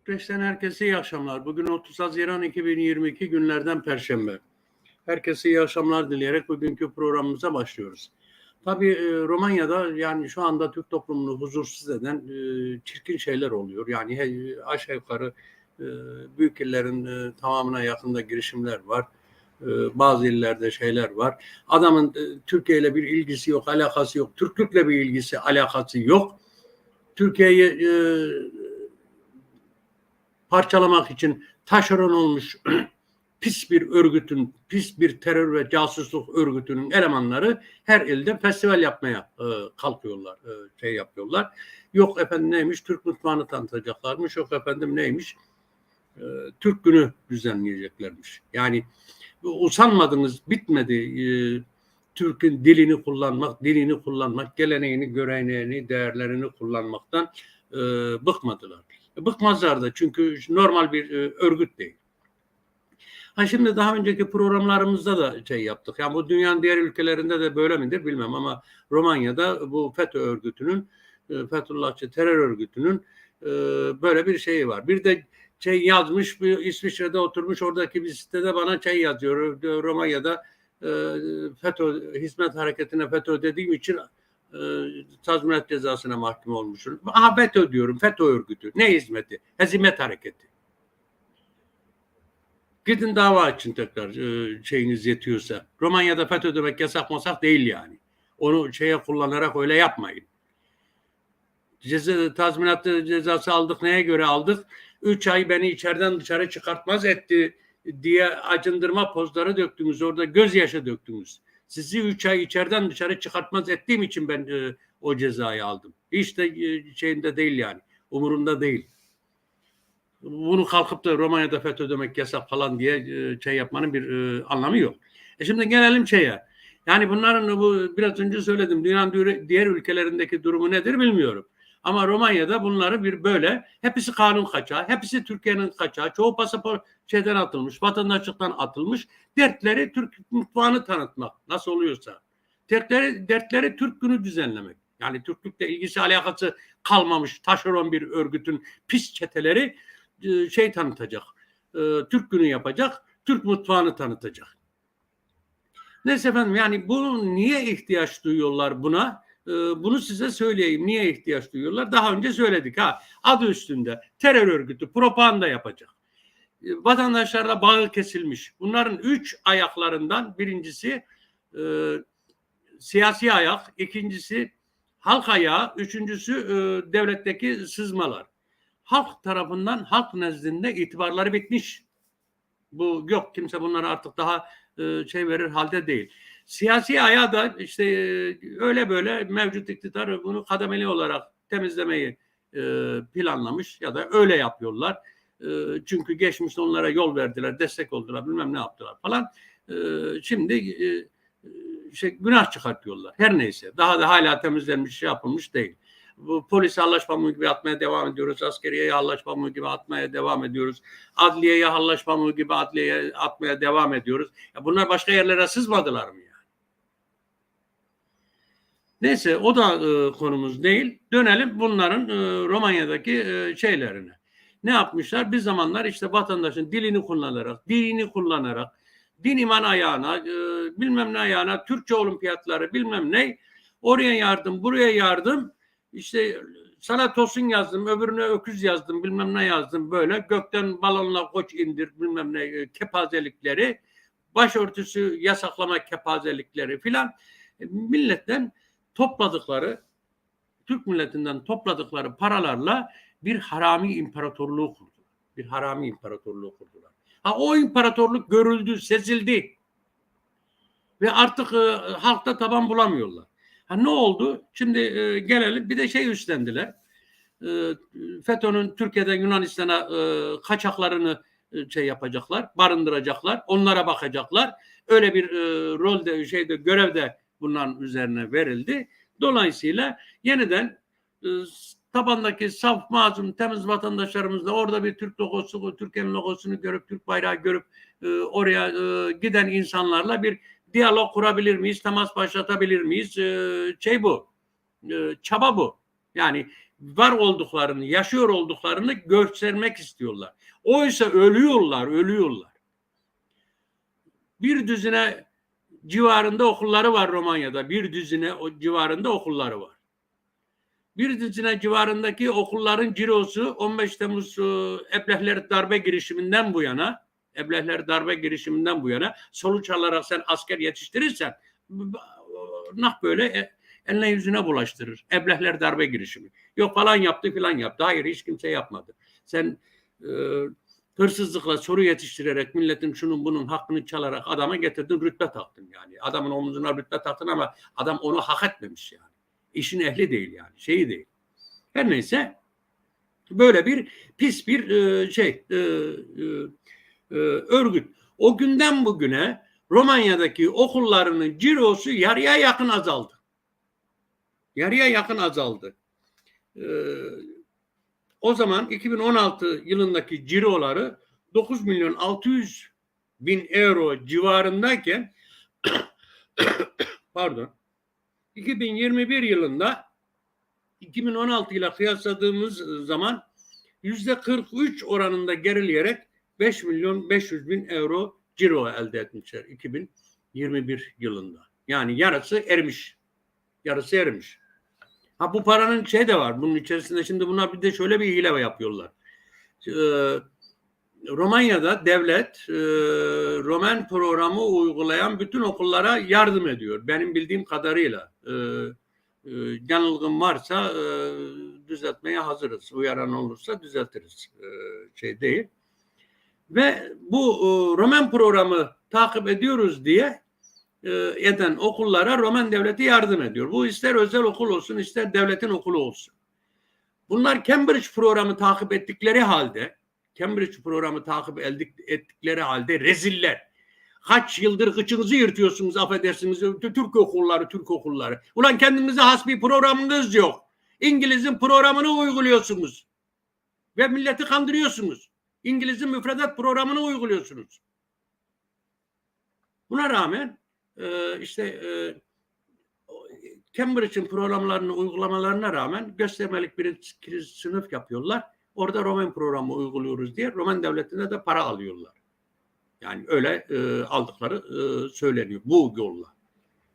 Bükreş'ten herkese iyi akşamlar. Bugün 30 Haziran 2022 günlerden Perşembe. Herkese iyi akşamlar dileyerek bugünkü programımıza başlıyoruz. Tabii e, Romanya'da yani şu anda Türk toplumunu huzursuz eden e, çirkin şeyler oluyor. Yani he- aşağı yukarı e, büyük illerin e, tamamına yakında girişimler var. E, bazı illerde şeyler var. Adamın e, Türkiye ile bir ilgisi yok, alakası yok. Türklükle bir ilgisi, alakası yok. Türkiye'yi e, parçalamak için taşeron olmuş pis bir örgütün, pis bir terör ve casusluk örgütünün elemanları her ilde festival yapmaya e, kalkıyorlar, e, şey yapıyorlar. Yok efendim neymiş, Türk mutfağını tanıtacaklarmış, yok efendim neymiş, e, Türk günü düzenleyeceklermiş. Yani usanmadınız, bitmedi. E, Türk'ün dilini kullanmak, dilini kullanmak, geleneğini, göreneğini, değerlerini kullanmaktan e, bıkmadılar. Bıkmazlar da çünkü normal bir e, örgüt değil. Ha şimdi daha önceki programlarımızda da şey yaptık. Yani bu dünyanın diğer ülkelerinde de böyle midir bilmem ama Romanya'da bu FETÖ örgütünün, e, Fethullahçı terör örgütünün e, böyle bir şeyi var. Bir de şey yazmış, bir İsviçre'de oturmuş oradaki bir sitede bana şey yazıyor. Romanya'da e, FETÖ hizmet hareketine FETÖ dediğim için e, tazminat cezasına mahkum olmuşum. Aha FETÖ diyorum. FETÖ örgütü. Ne hizmeti? Hezimet hareketi. Gidin dava açın tekrar e, şeyiniz yetiyorsa. Romanya'da FETÖ demek yasak masak değil yani. Onu şeye kullanarak öyle yapmayın. Ceza, tazminat cezası aldık. Neye göre aldık? Üç ay beni içeriden dışarı çıkartmaz etti diye acındırma pozları döktünüz. Orada gözyaşı döktünüz. Sizi üç ay içeriden dışarı çıkartmaz ettiğim için ben e, o cezayı aldım. Hiç de e, şeyinde değil yani. Umurunda değil. Bunu kalkıp da Romanya'da FETÖ demek yasak falan diye e, şey yapmanın bir e, anlamı yok. E şimdi gelelim şeye. Yani bunların bu biraz önce söyledim. Dünyanın diğer- ülkelerindeki durumu nedir bilmiyorum. Ama Romanya'da bunları bir böyle hepsi kanun kaçağı, hepsi Türkiye'nin kaçağı, çoğu pasaport şeyden atılmış, vatandaşlıktan atılmış. Dertleri Türk mutfağını tanıtmak nasıl oluyorsa. Dertleri, dertleri Türk günü düzenlemek. Yani Türklükle ilgisi alakası kalmamış taşeron bir örgütün pis çeteleri e, şey tanıtacak. e, Türk günü yapacak, Türk mutfağını tanıtacak. Neyse efendim yani bu niye ihtiyaç duyuyorlar buna? Ee, Bunu size söyleyeyim. Niye ihtiyaç duyuyorlar? Daha önce söyledik ha. Adı üstünde terör örgütü propaganda yapacak. Ee, Vatandaşlarla bağı kesilmiş. Bunların üç ayaklarından birincisi e, siyasi ayak, ikincisi halk ayağı, üçüncüsü e, devletteki sızmalar. Halk tarafından halk nezdinde itibarları bitmiş. Bu yok kimse bunlara artık daha e, şey verir halde değil. Siyasi ayağı da işte e, öyle böyle mevcut iktidar bunu kademeli olarak temizlemeyi e, planlamış ya da öyle yapıyorlar. E, çünkü geçmişte onlara yol verdiler, destek oldular, bilmem ne yaptılar falan. Şimdi şey günah çıkartıyorlar. Her neyse. Daha da hala temizlenmiş, şey yapılmış değil. Bu polise pamuğu gibi atmaya devam ediyoruz. Askeriyeye pamuğu gibi atmaya devam ediyoruz. Adliyeye pamuğu gibi adliyeye atmaya devam ediyoruz. Ya bunlar başka yerlere sızmadılar mı? Neyse o da e, konumuz değil. Dönelim bunların e, Romanya'daki e, şeylerine. Ne yapmışlar? Bir zamanlar işte vatandaşın dilini kullanarak, dinini kullanarak, din iman ayağına, e, bilmem ne ayağına, Türkçe olimpiyatları bilmem ne, oraya yardım, buraya yardım, işte sana tosun yazdım, öbürüne öküz yazdım, bilmem ne yazdım böyle. Gökten balonla koç indir, bilmem ne e, kepazelikleri, başörtüsü yasaklama kepazelikleri filan. E, Milletten topladıkları, Türk milletinden topladıkları paralarla bir harami imparatorluğu kurdular. Bir harami imparatorluğu kurdular. Ha o imparatorluk görüldü, sezildi. Ve artık e, halkta taban bulamıyorlar. Ha ne oldu? Şimdi e, gelelim bir de şey üstlendiler. E, FETÖ'nün Türkiye'den Yunanistan'a e, kaçaklarını e, şey yapacaklar, barındıracaklar, onlara bakacaklar. Öyle bir e, rolde şeyde görevde bunların üzerine verildi. Dolayısıyla yeniden e, tabandaki saf mazlum temiz vatandaşlarımız da orada bir Türk logosu, Türkiye'nin logosunu görüp Türk bayrağı görüp e, oraya e, giden insanlarla bir diyalog kurabilir miyiz? Temas başlatabilir miyiz? Şey bu. Çaba bu. Yani var olduklarını, yaşıyor olduklarını göstermek istiyorlar. Oysa ölüyorlar, ölüyorlar. Bir düzine civarında okulları var Romanya'da. Bir düzine o civarında okulları var. Bir düzine civarındaki okulların cirosu 15 Temmuz e, Eblehler darbe girişiminden bu yana Eblehler darbe girişiminden bu yana sonuç alarak sen asker yetiştirirsen nah böyle e, eline yüzüne bulaştırır. Eblehler darbe girişimi. Yok falan yaptı filan yaptı. Hayır hiç kimse yapmadı. Sen e, hırsızlıkla soru yetiştirerek milletin şunun bunun hakkını çalarak adama getirdin rütbe taktın yani. Adamın omuzuna rütbe taktın ama adam onu hak etmemiş yani. İşin ehli değil yani. Şeyi değil. Her neyse böyle bir pis bir e, şey e, e, e, örgüt. O günden bugüne Romanya'daki okullarının cirosu yarıya yakın azaldı. Yarıya yakın azaldı. Ee, o zaman 2016 yılındaki ciroları 9 milyon 600 bin euro civarındayken pardon 2021 yılında 2016 ile kıyasladığımız zaman yüzde 43 oranında gerileyerek 5 milyon 500 bin euro ciro elde etmişler 2021 yılında. Yani yarısı erimiş. Yarısı erimiş. Ha bu paranın şey de var. Bunun içerisinde şimdi bunlar bir de şöyle bir hile yapıyorlar. Ee, Romanya'da devlet e, Roman programı uygulayan bütün okullara yardım ediyor. Benim bildiğim kadarıyla. E, e, yanılgım varsa e, düzeltmeye hazırız. Uyaran olursa düzeltiriz. E, şey değil. Ve bu e, Roman programı takip ediyoruz diye eden okullara Roman devleti yardım ediyor. Bu ister özel okul olsun ister devletin okulu olsun. Bunlar Cambridge programı takip ettikleri halde Cambridge programı takip ettik- ettikleri halde reziller. Kaç yıldır kıçınızı yırtıyorsunuz affedersiniz Türk okulları Türk okulları. Ulan kendinize has bir programınız yok. İngiliz'in programını uyguluyorsunuz. Ve milleti kandırıyorsunuz. İngiliz'in müfredat programını uyguluyorsunuz. Buna rağmen e, işte e, Cambridge'in programlarını uygulamalarına rağmen göstermelik bir sınıf yapıyorlar. Orada Roman programı uyguluyoruz diye Roman devletine de para alıyorlar. Yani öyle e, aldıkları e, söyleniyor bu yolla.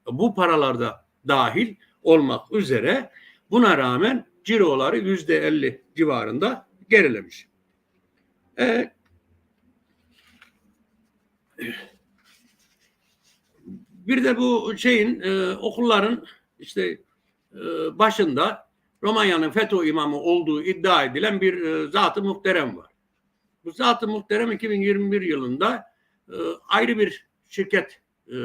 Bu paralarda dahil olmak üzere buna rağmen ciroları yüzde elli civarında gerilemiş. E, bir de bu şeyin e, okulların işte e, başında Romanya'nın FETÖ imamı olduğu iddia edilen bir e, zat-ı muhterem var. Bu zat-ı muhterem 2021 yılında e, ayrı bir şirket e,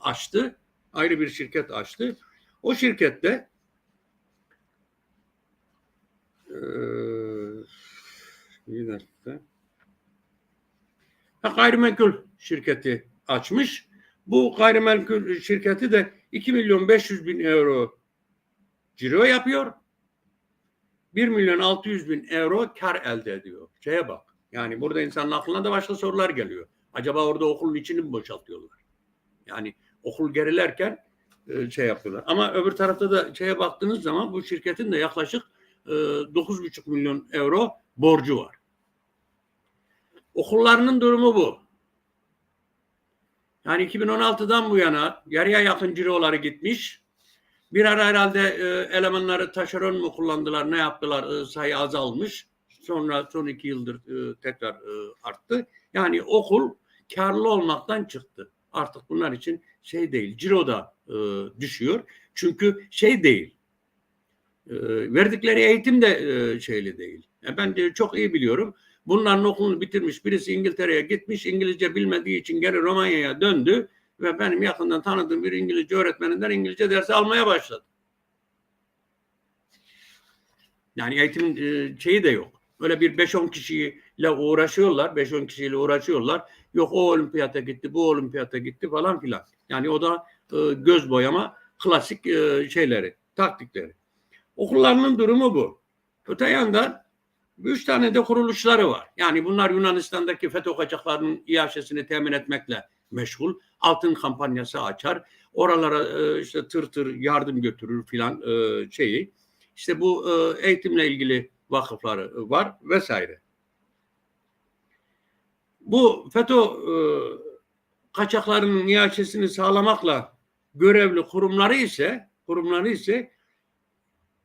açtı. Ayrı bir şirket açtı. O şirkette e, bir dakika. Gayrimenkul şirketi açmış. Bu gayrimenkul şirketi de 2 milyon 500 bin euro ciro yapıyor. 1 milyon 600 bin euro kar elde ediyor. Şeye bak. Yani burada insanın aklına da başka sorular geliyor. Acaba orada okulun içini mi boşaltıyorlar? Yani okul gerilerken e, şey yapıyorlar. Ama öbür tarafta da şeye baktığınız zaman bu şirketin de yaklaşık e, 9,5 milyon euro borcu var. Okullarının durumu bu. Yani 2016'dan bu yana yarıya yakın ciroları gitmiş. Bir ara herhalde e, elemanları taşeron mu kullandılar, ne yaptılar, e, sayı azalmış. Sonra son iki yıldır e, tekrar e, arttı. Yani okul karlı olmaktan çıktı. Artık bunlar için şey değil, ciro da e, düşüyor. Çünkü şey değil, e, verdikleri eğitim de e, şeyli değil. Yani ben de çok iyi biliyorum. Bunların okulunu bitirmiş birisi İngiltere'ye gitmiş. İngilizce bilmediği için geri Romanya'ya döndü ve benim yakından tanıdığım bir İngilizce öğretmeninden İngilizce dersi almaya başladı. Yani eğitimin e, şeyi de yok. Böyle bir 5-10 kişiyle uğraşıyorlar. 5-10 kişiyle uğraşıyorlar. Yok o olimpiyata gitti, bu olimpiyata gitti falan filan. Yani o da e, göz boyama klasik e, şeyleri, taktikleri. Okullarının durumu bu. Öte yandan üç tane de kuruluşları var. Yani bunlar Yunanistan'daki FETÖ kaçaklarının iaşesini temin etmekle meşgul. Altın kampanyası açar. Oralara e, işte tır tır yardım götürür filan e, şeyi. işte bu e, eğitimle ilgili vakıfları var vesaire. Bu FETÖ kaçaklarının iaşesini sağlamakla görevli kurumları ise kurumları ise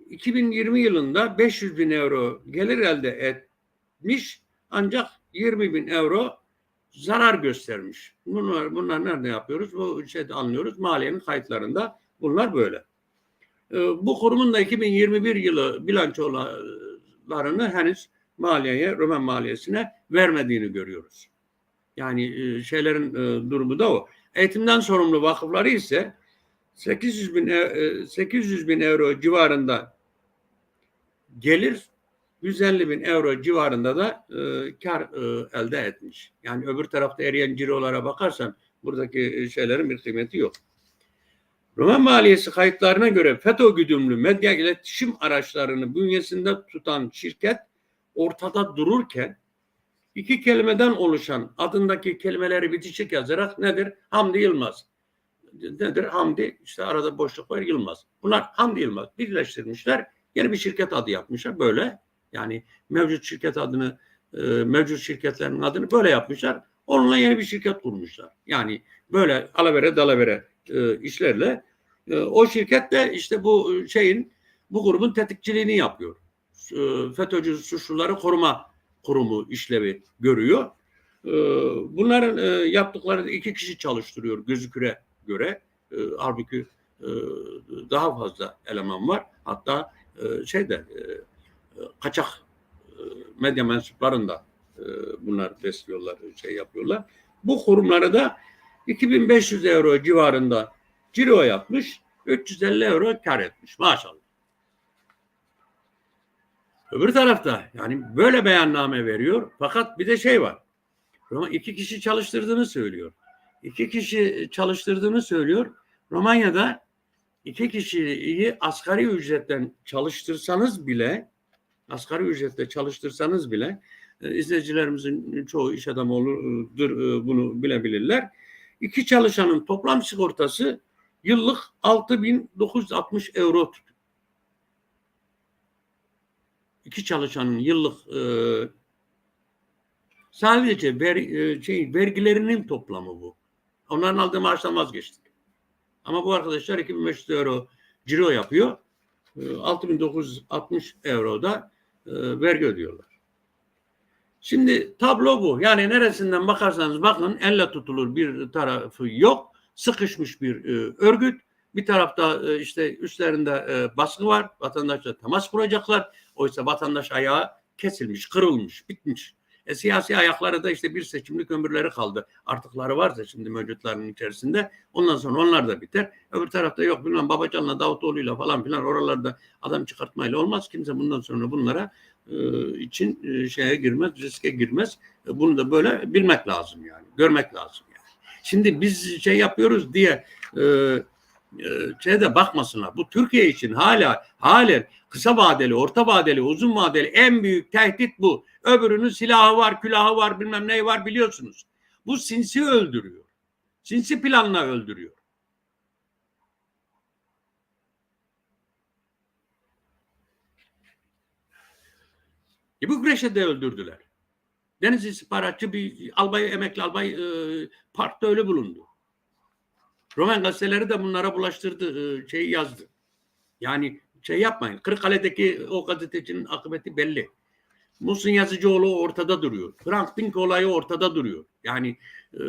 2020 yılında 500 bin euro gelir elde etmiş ancak 20 bin euro zarar göstermiş. Bunlar, bunlar nerede yapıyoruz? Bu şeyde anlıyoruz. Maliyenin kayıtlarında bunlar böyle. Ee, bu kurumun da 2021 yılı bilançolarını henüz maliyeye, Roman maliyesine vermediğini görüyoruz. Yani e, şeylerin e, durumu da o. Eğitimden sorumlu vakıfları ise 800 bin, e, 800 bin euro civarında gelir 150 bin euro civarında da e, kar e, elde etmiş. Yani öbür tarafta eriyen cirolara bakarsan buradaki şeylerin bir kıymeti yok. Roman maliyesi kayıtlarına göre FETÖ güdümlü medya iletişim araçlarını bünyesinde tutan şirket ortada dururken iki kelimeden oluşan adındaki kelimeleri bitişik yazarak nedir? Hamdi Yılmaz. Nedir? Hamdi işte arada boşluk var Yılmaz. Bunlar Hamdi Yılmaz birleştirmişler. Yeni bir şirket adı yapmışlar böyle. Yani mevcut şirket adını e, mevcut şirketlerin adını böyle yapmışlar. Onunla yeni bir şirket kurmuşlar. Yani böyle alavere dalavere e, işlerle e, o şirket de işte bu şeyin bu grubun tetikçiliğini yapıyor. E, FETÖ'cü suçluları koruma kurumu işlevi görüyor. Bunların e, yaptıkları iki kişi çalıştırıyor gözüküre göre. E, halbuki daha fazla eleman var. Hatta e, şeyde e, kaçak e, medya mensuplarında e, bunlar besliyorlar, şey yapıyorlar. Bu kurumları da 2500 euro civarında ciro yapmış, 350 euro kar etmiş maşallah. Öbür tarafta yani böyle beyanname veriyor fakat bir de şey var. Roma iki kişi çalıştırdığını söylüyor. İki kişi çalıştırdığını söylüyor. Romanya'da iki kişiyi asgari ücretten çalıştırsanız bile asgari ücretle çalıştırsanız bile e, izleyicilerimizin çoğu iş adamı olurdur e, bunu bilebilirler. İki çalışanın toplam sigortası yıllık 6960 euro tutuyor. İki çalışanın yıllık e, sadece ver, e, şey, vergilerinin toplamı bu. Onların aldığı maaştan vazgeçtik. Ama bu arkadaşlar 2500 euro ciro yapıyor. E, 6960 euro da e, vergi ödüyorlar. Şimdi tablo bu. Yani neresinden bakarsanız bakın elle tutulur bir tarafı yok. Sıkışmış bir e, örgüt. Bir tarafta e, işte üstlerinde baskı var. Vatandaşla temas kuracaklar. Oysa vatandaş ayağı kesilmiş, kırılmış, bitmiş. E, siyasi ayakları da işte bir seçimlik ömürleri kaldı. Artıkları varsa şimdi mevcutlarının içerisinde. Ondan sonra onlar da biter. Öbür tarafta yok bilmem Babacan'la Davutoğlu'yla falan filan oralarda adam çıkartmayla olmaz. Kimse bundan sonra bunlara e, için e, şeye girmez, riske girmez. E, bunu da böyle bilmek lazım yani. Görmek lazım yani. Şimdi biz şey yapıyoruz diye e, e, şeyde bakmasınlar. Bu Türkiye için hala halen kısa vadeli, orta vadeli, uzun vadeli en büyük tehdit bu. Öbürünün silahı var, külahı var, bilmem neyi var biliyorsunuz. Bu sinsi öldürüyor. Sinsi planla öldürüyor. E bu Greş'e de öldürdüler. Deniz istihbaratçı bir albay, emekli albay e, parkta öyle bulundu. Roman gazeteleri de bunlara bulaştırdı, e, şeyi yazdı. Yani şey yapmayın. Kırıkkale'deki o gazetecinin akıbeti belli. Musun Yazıcıoğlu ortada duruyor. Frank Pink olayı ortada duruyor. Yani e,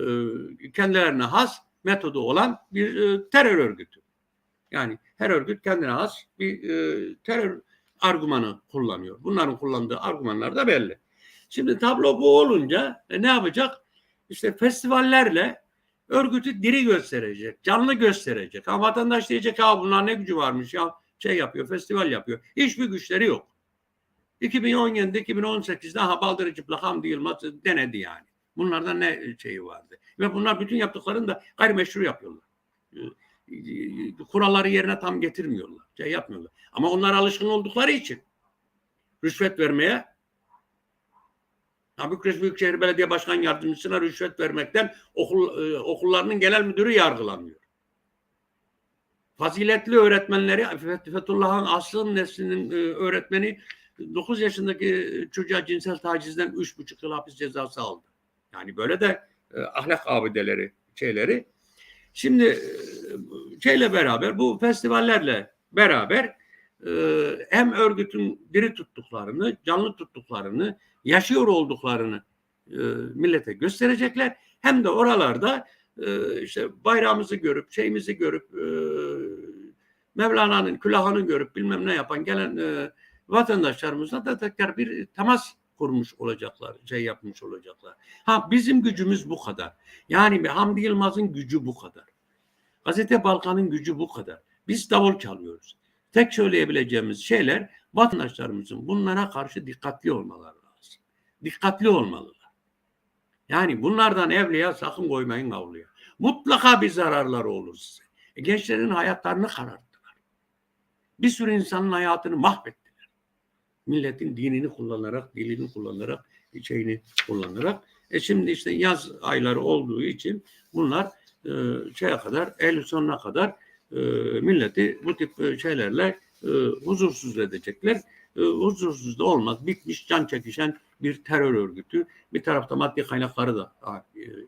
kendilerine has metodu olan bir e, terör örgütü. Yani her örgüt kendine has bir e, terör argümanı kullanıyor. Bunların kullandığı argümanlar da belli. Şimdi tablo bu olunca e, ne yapacak? İşte festivallerle örgütü diri gösterecek, canlı gösterecek. Ama vatandaş diyecek ha bunlar ne gücü varmış ya şey yapıyor, festival yapıyor. Hiçbir güçleri yok. 2017'de 2018'de ha Baldırı Çıplak Hamdi Yılmaz denedi yani. Bunlardan ne şeyi vardı. Ve bunlar bütün yaptıklarını da gayrimeşru yapıyorlar. Kuralları yerine tam getirmiyorlar. Şey yapmıyorlar. Ama onlar alışkın oldukları için rüşvet vermeye Bükreş Büyükşehir Belediye Başkan Yardımcısına rüşvet vermekten okul, e, okullarının genel müdürü yargılanıyor. faziletli öğretmenleri Feth- Fethullah'ın Aslı'nın neslinin e, öğretmeni 9 yaşındaki çocuğa cinsel tacizden 3,5 yıl hapis cezası aldı. Yani böyle de e, ahlak abideleri şeyleri. Şimdi e, şeyle beraber bu festivallerle beraber e, hem örgütün diri tuttuklarını, canlı tuttuklarını, yaşıyor olduklarını e, millete gösterecekler. Hem de oralarda e, işte bayrağımızı görüp, şeyimizi görüp, e, Mevlana'nın külahını görüp bilmem ne yapan gelen vatandaşlarımızla da tekrar bir temas kurmuş olacaklar, şey yapmış olacaklar. Ha bizim gücümüz bu kadar. Yani bir Hamdi Yılmaz'ın gücü bu kadar. Gazete Balkan'ın gücü bu kadar. Biz davul çalıyoruz. Tek söyleyebileceğimiz şeyler vatandaşlarımızın bunlara karşı dikkatli olmaları. Dikkatli olmalılar. Yani bunlardan evliya sakın koymayın avluya. Mutlaka bir zararları olur size. E, gençlerin hayatlarını kararttılar. Bir sürü insanın hayatını mahvettiler. Milletin dinini kullanarak, dilini kullanarak, şeyini kullanarak. E şimdi işte yaz ayları olduğu için bunlar e, şeye kadar, Eylül sonuna kadar e, milleti bu tip e, şeylerle e, huzursuz edecekler. E, huzursuz da olmaz. Bitmiş, can çekişen bir terör örgütü. Bir tarafta maddi kaynakları da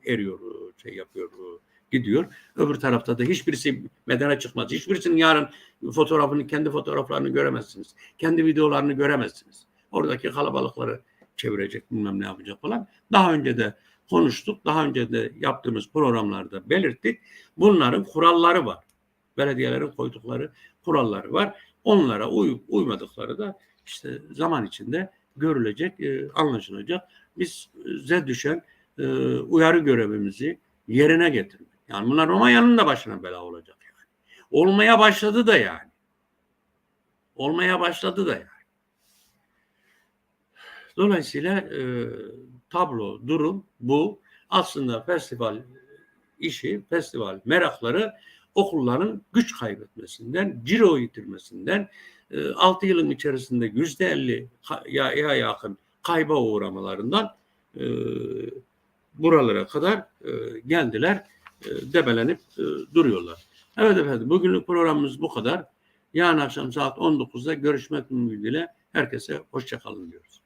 e, eriyor, e, şey yapıyor, e, gidiyor. Öbür tarafta da hiçbirisi medene çıkmaz. Hiçbirisinin yarın fotoğrafını, kendi fotoğraflarını göremezsiniz. Kendi videolarını göremezsiniz. Oradaki kalabalıkları çevirecek, bilmem ne yapacak falan. Daha önce de konuştuk. Daha önce de yaptığımız programlarda belirttik. Bunların kuralları var. Belediyelerin koydukları kuralları var. Onlara uyup uymadıkları da işte zaman içinde görülecek, e, anlaşılacak. Bize düşen e, uyarı görevimizi yerine getirmek. Yani bunlar Romanya'nın da başına bela olacak yani. Olmaya başladı da yani. Olmaya başladı da yani. Dolayısıyla e, tablo, durum bu. Aslında festival işi, festival merakları okulların güç kaybetmesinden, ciro yitirmesinden, 6 yılın içerisinde yüzde elli ya yakın kayba uğramalarından e, buralara kadar e, geldiler, e, debelenip e, duruyorlar. Evet efendim, bugünlük programımız bu kadar. Yarın akşam saat 19'da görüşmek ümidiyle herkese hoşçakalın diyoruz.